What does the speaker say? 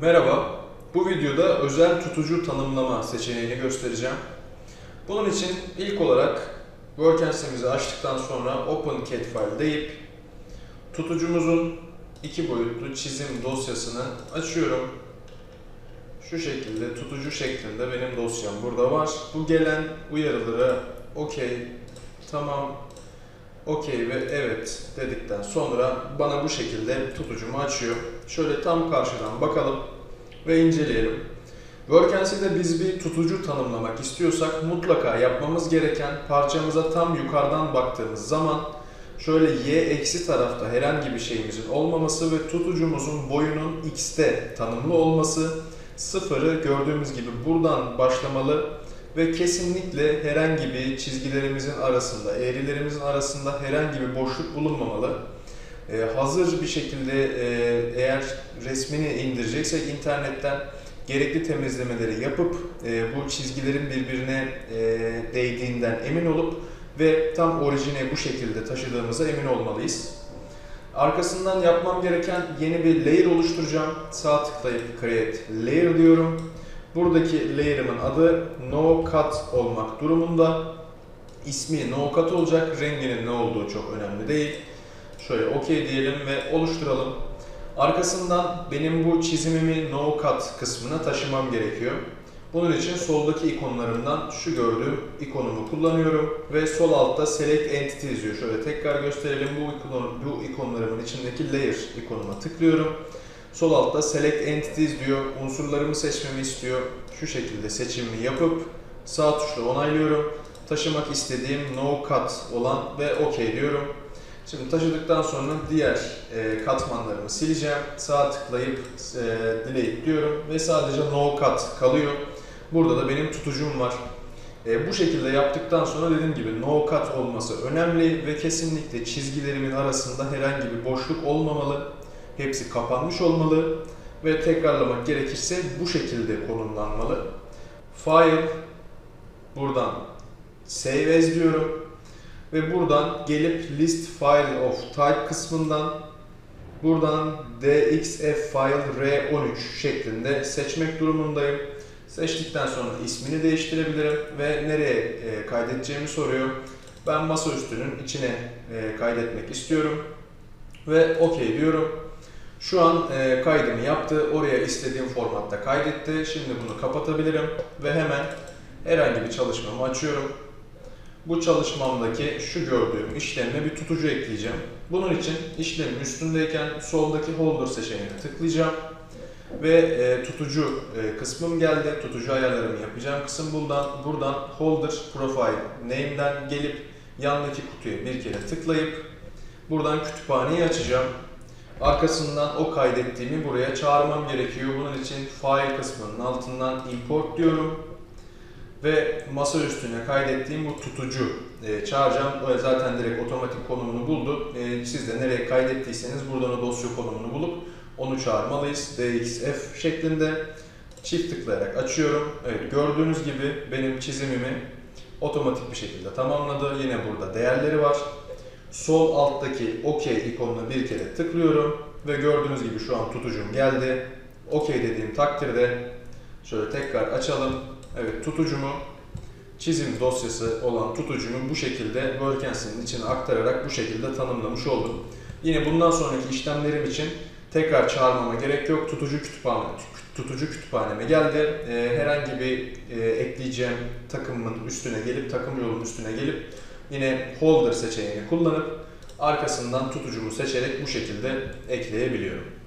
Merhaba, bu videoda özel tutucu tanımlama seçeneğini göstereceğim. Bunun için ilk olarak WordCamps'imizi açtıktan sonra Open CAD File deyip tutucumuzun iki boyutlu çizim dosyasını açıyorum. Şu şekilde tutucu şeklinde benim dosyam burada var. Bu gelen uyarıları okey, tamam, okey ve evet dedikten sonra bana bu şekilde tutucumu açıyor. Şöyle tam karşıdan bakalım ve inceleyelim. WordCamps'de biz bir tutucu tanımlamak istiyorsak mutlaka yapmamız gereken parçamıza tam yukarıdan baktığımız zaman şöyle y eksi tarafta herhangi bir şeyimizin olmaması ve tutucumuzun boyunun x'te tanımlı olması sıfırı gördüğümüz gibi buradan başlamalı ve kesinlikle herhangi bir çizgilerimizin arasında, eğrilerimizin arasında herhangi bir boşluk bulunmamalı. Ee, hazır bir şekilde e, eğer resmini indireceksek internetten gerekli temizlemeleri yapıp e, bu çizgilerin birbirine e, değdiğinden emin olup ve tam orijine bu şekilde taşıdığımıza emin olmalıyız. Arkasından yapmam gereken yeni bir layer oluşturacağım. Sağ tıklayıp Create Layer diyorum. Buradaki layer'ımın adı No Cut olmak durumunda. İsmi No Cut olacak. Renginin ne olduğu çok önemli değil. Şöyle OK diyelim ve oluşturalım. Arkasından benim bu çizimimi No Cut kısmına taşımam gerekiyor. Bunun için soldaki ikonlarımdan şu gördüğüm ikonumu kullanıyorum ve sol altta Select Entity yazıyor. Şöyle tekrar gösterelim. Bu, ikon, bu ikonlarımın içindeki Layer ikonuma tıklıyorum. Sol altta Select Entities diyor. Unsurlarımı seçmemi istiyor. Şu şekilde seçimimi yapıp sağ tuşla onaylıyorum. Taşımak istediğim No Cut olan ve OK diyorum. Şimdi taşıdıktan sonra diğer e, katmanlarımı sileceğim. Sağ tıklayıp e, delete diyorum ve sadece no cut kalıyor. Burada da benim tutucum var. E, bu şekilde yaptıktan sonra dediğim gibi no cut olması önemli ve kesinlikle çizgilerimin arasında herhangi bir boşluk olmamalı. Hepsi kapanmış olmalı ve tekrarlamak gerekirse bu şekilde konumlanmalı. File buradan save as diyorum ve buradan gelip list file of type kısmından buradan dxf file r13 şeklinde seçmek durumundayım. Seçtikten sonra ismini değiştirebilirim ve nereye e, kaydedeceğimi soruyor. Ben masaüstünün içine e, kaydetmek istiyorum ve OK diyorum. Şu an e, kaydımı yaptı. Oraya istediğim formatta kaydetti. Şimdi bunu kapatabilirim ve hemen herhangi bir çalışmamı açıyorum. Bu çalışmamdaki şu gördüğüm işlemle bir tutucu ekleyeceğim. Bunun için işlemin üstündeyken soldaki holder seçeneğine tıklayacağım. Ve e, tutucu e, kısmım geldi. Tutucu ayarlarımı yapacağım kısım buradan. Buradan holder profile name'den gelip yandaki kutuya bir kere tıklayıp buradan kütüphaneyi açacağım. Arkasından o kaydettiğimi buraya çağırmam gerekiyor. Bunun için file kısmının altından import diyorum ve masa üstüne kaydettiğim bu tutucu e, çağıracağım. O zaten direkt otomatik konumunu buldu. E, siz de nereye kaydettiyseniz buradan o dosya konumunu bulup onu çağırmalıyız. DXF şeklinde çift tıklayarak açıyorum. Evet gördüğünüz gibi benim çizimimi otomatik bir şekilde tamamladı. Yine burada değerleri var. Sol alttaki OK ikonuna bir kere tıklıyorum ve gördüğünüz gibi şu an tutucum geldi. OK dediğim takdirde şöyle tekrar açalım. Evet tutucumu çizim dosyası olan tutucumu bu şekilde WordCamps'in içine aktararak bu şekilde tanımlamış oldum. Yine bundan sonraki işlemlerim için tekrar çağırmama gerek yok. Tutucu kütüphane tutucu kütüphaneme geldi. Ee, herhangi bir e, ekleyeceğim takımın üstüne gelip takım yolunun üstüne gelip yine holder seçeneğini kullanıp arkasından tutucumu seçerek bu şekilde ekleyebiliyorum.